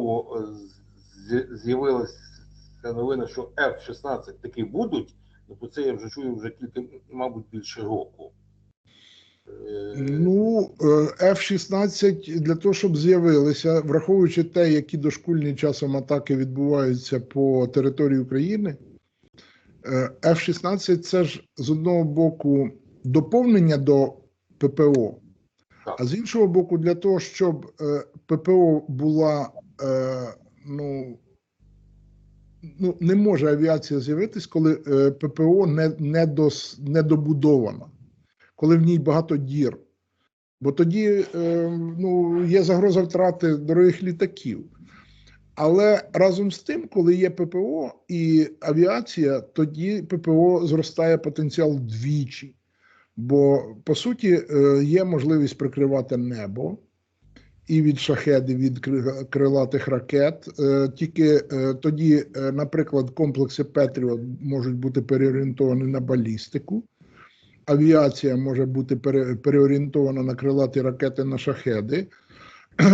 знову е, з'явилася новина, що F-16 таки будуть, ну про це я вже чую вже кілька, мабуть, більше року. Е, Ну, е, F-16 для того, щоб з'явилися, враховуючи те, які дошкульні часом атаки відбуваються по території України, е, F-16 це ж з одного боку доповнення до ППО, а з іншого боку, для того, щоб ППО була, е, ну, ну, не може авіація з'явитись, коли е, ППО не, не, дос, не добудована коли в ній багато дір. Бо тоді е, ну, є загроза втрати дорогих літаків. Але разом з тим, коли є ППО і авіація, тоді ППО зростає потенціал двічі. Бо по суті е, є можливість прикривати небо і від шахедів, від крилатих ракет. Е, Тільки е, тоді, е, наприклад, комплекси Петріот можуть бути переорієнтовані на балістику авіація може бути пере- переорієнтована на крилаті ракети на шахеди.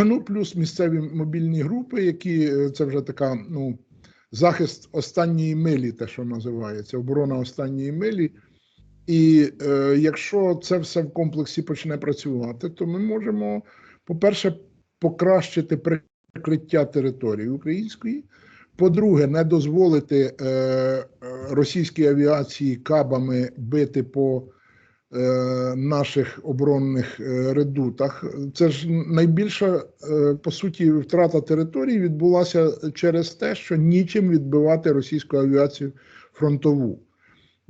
Ну, плюс місцеві мобільні групи, які це вже така, ну, захист останньої милі, те, що називається, оборона останньої милі. І е, якщо це все в комплексі почне працювати, то ми можемо, по-перше, покращити прикриття території української. По-друге, не дозволити е, е, російській авіації кабами бити по е, наших оборонних е, редутах. Це ж найбільша, е, по суті, втрата території відбулася через те, що нічим відбивати російську авіацію фронтову.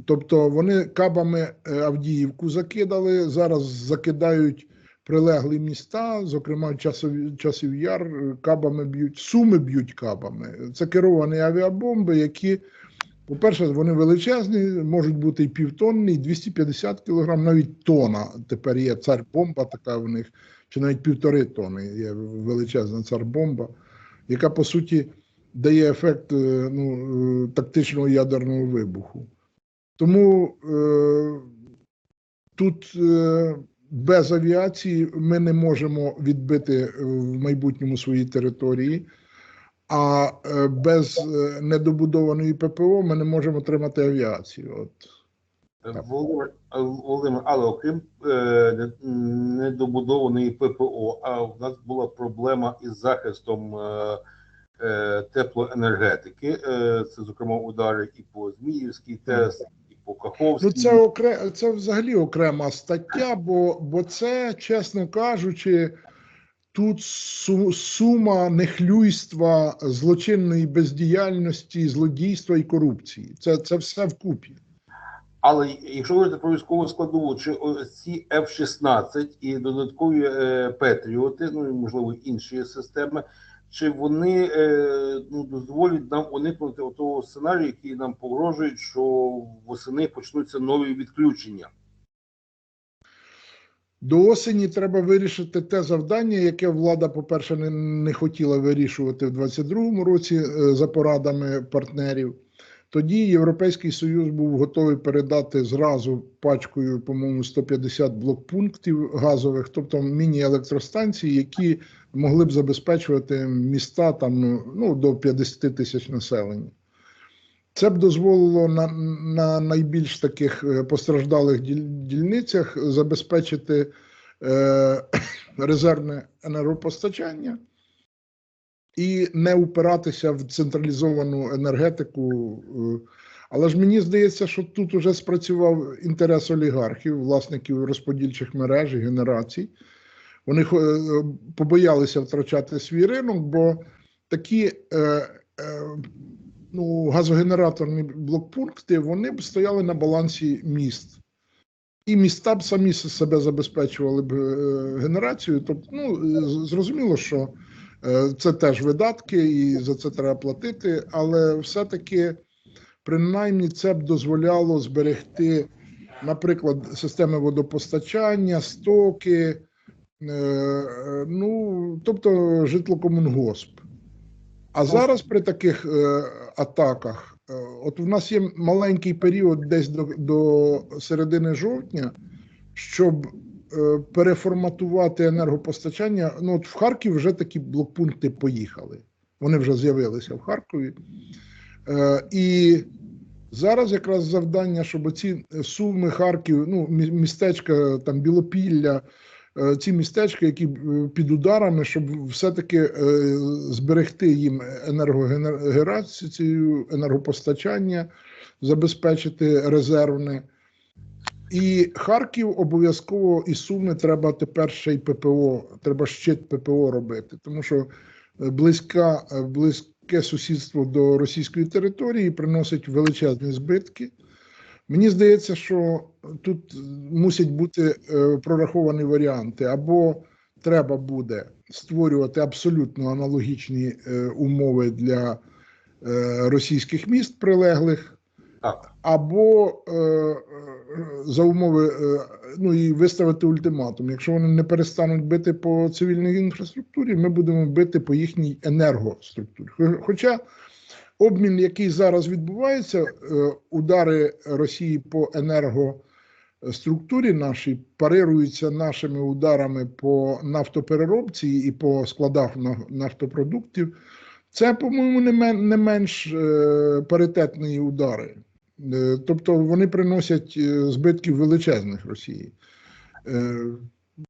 Тобто вони кабами е, Авдіївку закидали, зараз закидають прилеглі міста, зокрема часов, часів яр, кабами б'ють, суми б'ють кабами. Це керовані авіабомби, які, по-перше, вони величезні, можуть бути і півтонні, і 250 кілограм, навіть тона. Тепер є цар-бомба така в них, чи навіть півтори тони є величезна цар-бомба, яка по суті дає ефект е, ну, е, тактичного ядерного вибуху. Тому е, тут е, без авіації ми не можемо відбити е, в майбутньому свої території, а е, без е, недобудованої ППО ми не можемо тримати авіацію. От. Володимир, Володимир, але окрім е, недобудованої ППО, а в нас була проблема із захистом е, е, теплоенергетики. Е, це, зокрема, удари і по Зміївській ТЕС, і по Ну, це, окре... це взагалі окрема стаття, бо, бо це, чесно кажучи, тут су- сума нехлюйства, злочинної бездіяльності, злодійства і корупції. Це, це все вкупі. Але якщо говорити про військову складову, чи ці F-16 і додаткові е, Петріоти, ну і можливо інші системи, чи вони е, ну, дозволять нам уникнути того сценарію, який нам погрожує, що восени почнуться нові відключення? До осені треба вирішити те завдання, яке влада, по-перше, не, не хотіла вирішувати в 22-му році е, за порадами партнерів. Тоді Європейський Союз був готовий передати зразу пачкою, по-моєму, 150 блокпунктів газових, тобто міні-електростанції, які могли б забезпечувати міста там ну, ну, до 50 тисяч населення. Це б дозволило на, на найбільш таких е, постраждалих дільницях забезпечити е, резервне енергопостачання і не упиратися в централізовану енергетику. е. Але ж мені здається, що тут уже спрацював інтерес олігархів, власників розподільчих мереж і генерацій. Вони е, побоялися втрачати свій ринок, бо такі е, е, ну, газогенераторні блокпункти вони б стояли на балансі міст. І міста б самі себе забезпечували б е, генерацією. Тобто, ну, зрозуміло, що це теж видатки, і за це треба платити, але все-таки, принаймні, це б дозволяло зберегти, наприклад, системи водопостачання, стоки, е, е, ну, тобто житлокомунгосп. А зараз при таких е, атаках, е, от у нас є маленький період десь до, до середини жовтня, щоб е, переформатувати енергопостачання. Ну, от в Харків вже такі блокпункти поїхали. Вони вже з'явилися в Харкові. Е, і зараз якраз завдання, щоб ці Суми, Харків, ну, містечка там Білопілля, е, ці містечка, які е, під ударами, щоб все-таки е, зберегти їм енергогенерацію, енергопостачання, забезпечити резервне. І Харків обов'язково і Суми треба тепер ще й ППО, треба щит ППО робити, тому що е, близька, е, близьке сусідство до російської території приносить величезні збитки. Мені здається, що тут мусять бути е, прораховані варіанти, або треба буде створювати абсолютно аналогічні умови для російських міст прилеглих, Або е, е, за умови е, ну і виставити ультиматум. Якщо вони не перестануть бити по цивільній інфраструктурі, ми будемо бити по їхній енергоструктурі. Хоча обмін, який зараз відбувається, е, удари Росії по енергоструктурі нашій парируються нашими ударами по нафтопереробці і по складах на- нафтопродуктів. Це, по-моєму, не мен- не менш е, паритетні удари. Е, Тобто вони приносять е, збитків величезних Росії. Е,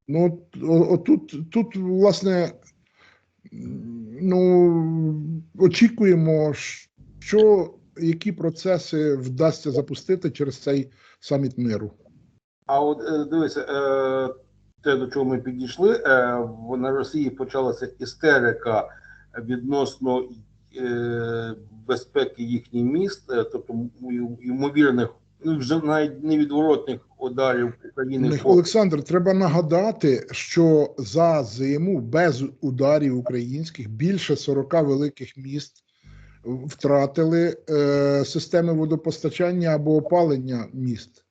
Ну, от, о- тут, власне, ну, очікуємо, що, які процеси вдасться запустити через цей саміт миру. А от е, дивися, е, те, до чого ми підійшли, на Росії почалася істерика відносно е, безпеки їхніх міст, е, тобто ймовірних, ну вже навіть невідворотних ударів України. Олександр, треба нагадати, що за зиму без ударів українських більше 40 великих міст втратили е, системи водопостачання або опалення міст.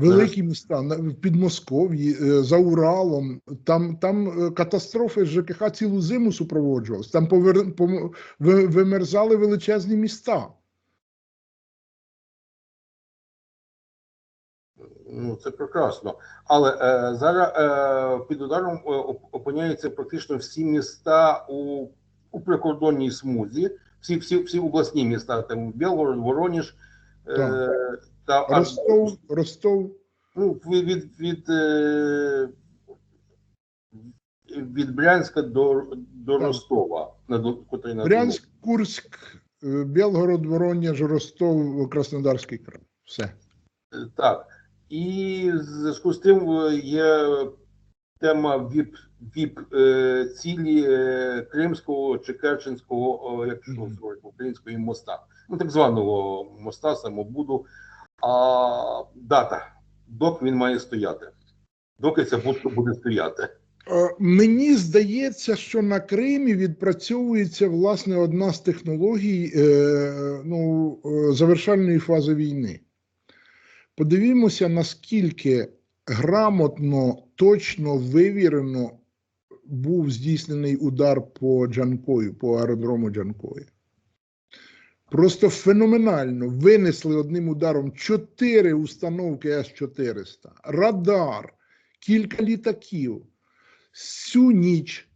Великі міста в Підмосков'ї, е, за Уралом, там, там е, катастрофи з ЖКХ цілу зиму супроводжувалися. Там повер... пом- вимерзали величезні міста. Ну, це прекрасно. Але е, зараз е, під ударом е, опиняються практично всі міста у, у прикордонній смузі, всі, всі, всі обласні міста, там Білгород, Вороніж, е. Та Ростов, Ростов, ну, від, від, від, е, від Брянська до, до Так. Ростова, на, на Брянськ, Курськ, е, Білгород, Воронеж, Ростов, Краснодарський край. Все. Е, Так. І в зв'язку з тим є тема ВІП, ВІП е, цілі е, Кримського чи Керченського, о, якщо Мгм. говорити української моста, ну так званого моста, самобуду. А дата, док він має стояти. Доки будка буде стояти. Е, Мені здається, що на Кримі відпрацьовується власне одна з технологій е, ну, е, завершальної фази війни. Подивімося, наскільки грамотно, точно вивірено був здійснений удар по Джанкою, по аеродрому Джанкої. Просто феноменально винесли одним ударом чотири установки С-400, радар, кілька літаків. Всю ніч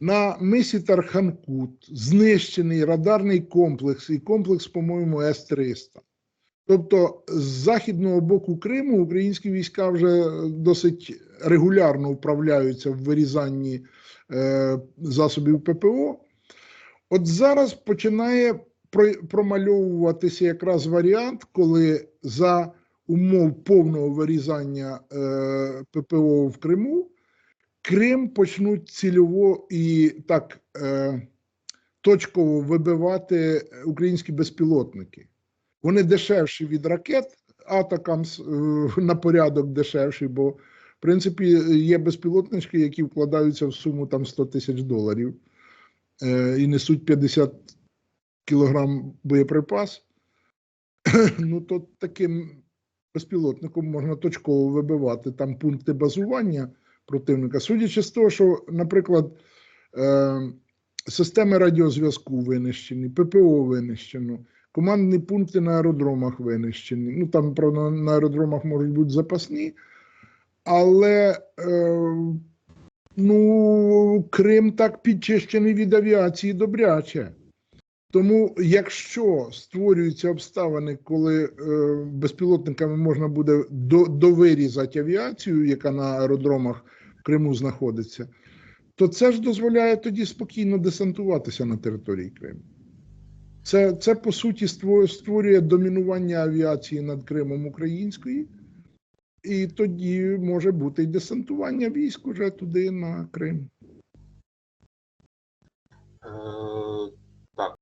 на мисі Тарханкут знищений радарний комплекс і комплекс, по-моєму, С-300. Тобто, з західного боку Криму українські війська вже досить регулярно вправляються в вирізанні е, засобів ППО. От зараз починає промальовуватися якраз варіант, коли за умов повного вирізання е, ППО в Криму Крим почнуть цільово і так е, точково вибивати українські безпілотники. Вони дешевші від ракет, Атакамс е, на порядок дешевші, бо в принципі є безпілотнички, які вкладаються в суму там 100 тисяч доларів е, і несуть 50 кілограм боєприпас. ну то таким безпілотником можна точково вибивати там пункти базування противника. Судячи з того, що, наприклад, е, системи радіозв'язку винищені, ППО винищено, командні пункти на аеродромах винищені. Ну там, правда, на аеродромах можуть бути запасні, але е, Ну, Крим так підчищений від авіації добряче. Тому, якщо створюються обставини, коли е, безпілотниками можна буде до, довирізати авіацію, яка на аеродромах в Криму знаходиться, то це ж дозволяє тоді спокійно десантуватися на території Криму. Це, це по суті створює домінування авіації над Кримом української, і тоді може бути й десантування військ уже туди на Крим. Е,